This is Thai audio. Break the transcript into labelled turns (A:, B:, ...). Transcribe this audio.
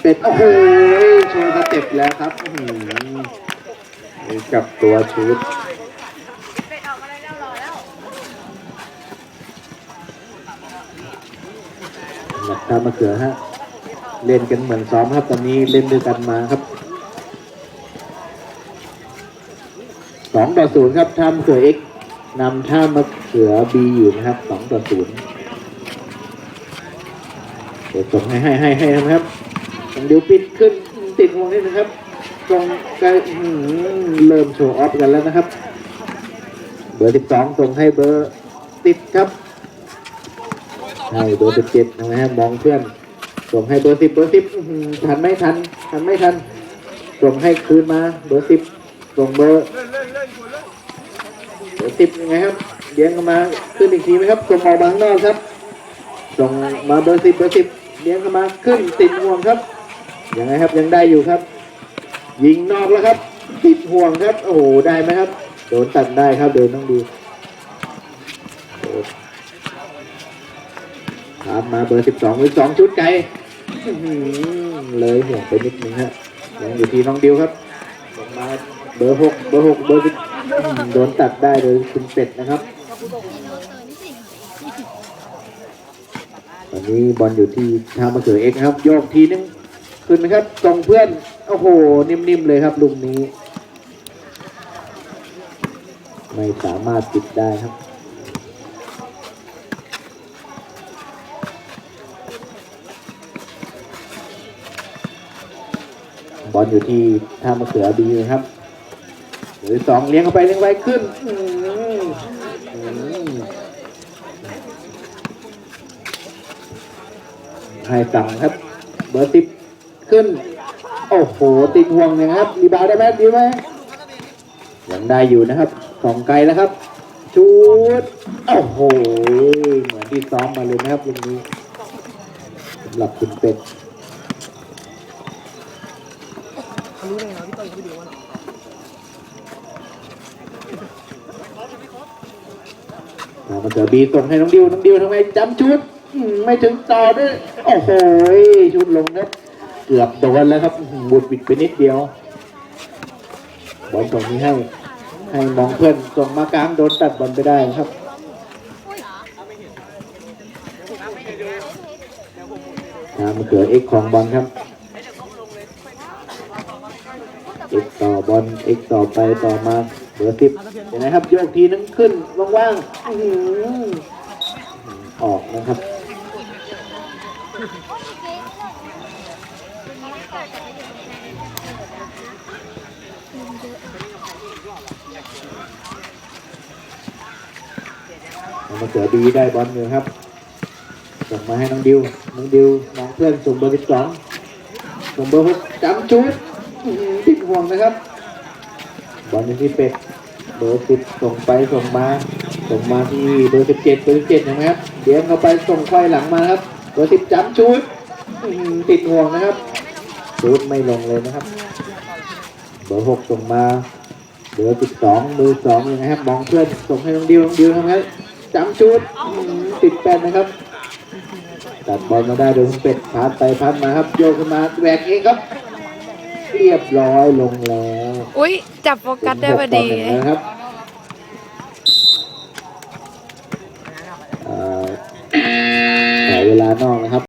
A: เป็ดโอ้โหโชว์สเต็ปแล้วครับอื้อหือกับตัวชุดหลักตามมะเขือฮะ เล่นกันเหมือนซ้อมครับตอนนี้เล่นด้วยกันมาครับสองต่อศูนย์ครับท่ามะเขือเอ็กนำท่ามะเขือบีอยู่นะครับสองต่อศูนย์ เดี๋ยวส่งให้ให้ให้ให้นะครับต้องดิวปิดขึ้นติดวงนิดนะครับตรงใกล้เริ่มโชว์ออฟกันแล้วนะครับ เบอร์สิบสองส่งให้เบอร์ติดครับให้เบอร์สิบเจ็ดนะครับมองเพื่อนส่งให้เบอร์สิบเบอร์สิบทันไม่ทันทันไม่ทันส่งให้คืนมาเบอร์สิบส่งเบอร์เบอร์สิบยังไงครับเลี้ยงกันมาขึ้นอีกทีไหมครับส่งออกมาข้างนอกครับส่งมาเบอร์สิบเบอร์สิบ เลี้ยงกันมาขึ้นติดห่วงครับยังไงครับยังได้อยู่ครับ ยิงนอกแล้วครับ ติดห่วงครับ โอ้โหได้ไหมครับ โดนตัดได้ครับ เดินต้องดูตามมาเบอร์สิบสองสองชุดไกลเลยห่วงไปนิดนึงฮะยังอยู่ที่น้องดิวครับส่งมาเบอร์หกเบอร์หกเบอร์สิบโดนตัดได้โดยคุณเป็ดนะครับ ตอนนี้บอลอยู่ที่ทางมะเขือเอกครับ โยกทีนึงขึ้นนะครับส่งเพื่อน โอ้โห นิ่มๆเลยครับลูกนี้ ไม่สามารถปิดได้ครับบอลอยู่ที่ท่ามะเขือบีนะครับ หรือสองเลี้ยงเข้าไปเลี้ยงไว้ขึ้นอื้อหืออื้อหือ ให้สั่งครับ เบอร์สิบขึ้น โอ้โห ติดห่วงนะครับรีบาวด์ได้ไหมดีไหมยังได้อยู่นะครับสองไกลแล้วครับชูดโอ้โห เหมือนที่ซ้อมมาเลยนะครับวันนี้สำหรับคุณเป็ด
B: เขารู้ได้ไงวะพี่ต้นเขาไปดูว่า
A: อ่าเจอบีส่งให้น้องดิวน้องดิวทำไมจำชุด ไม่ถึงต่อด้วย โอ้โหชุดลงครับ เกือบโดนแล้วครับบุดบิดไปนิดเดียวบอลส่งนี้ให้ ให้มองเพื่อนส่งมากลางโดนตัดบอลไปได้ครับทางมันเกิดเอ็กของบอลครับ เอ็กต่อบอลเอ็กต่อไปต่อมาเบอร์สิบเห็นไหมครับโยกทีนึงขึ้นว่างๆออกนะครับ มาเจอดีได้บอลอยู่ครับ ส่งมาให้น้องดิว น้องดิวน้องเพื่อนส่งเบอร์สิบสองส่งเบอร์หกจำชุดติดห่วงนะครับ บอลที่เป็ดเบอร์สิบส่งไปส่งมา ส่งมาที่เบอร์สิบเจ็ดเบอร์สิบเจ็ดนไหมครับ เดี๋ยวเข้าไปส่งควายหลังมาครับ เบอร์สิบจำชุดอื้อหือติดห่วงนะครับชุดไม่ลงเลยนะครับ เบอร์หกส่งมา เบอร์สิบสองเบอร์สองยังไงครับมองเพื่อนส่งให้น้องดิวน้องดิวทำไงจำชุดอื้อหือติดแปดนะครับตัดบอลมาได้โดยคุณเป็ดพาสไปพาสมาครับโยกขึ้นมาแหวกเองครับ เรียบร้อยลงแล้ว
C: อุ้ยจับโฟกัสได้พอดี
A: เป็นหกต่อหนึ่งนะครับานอกนะครับ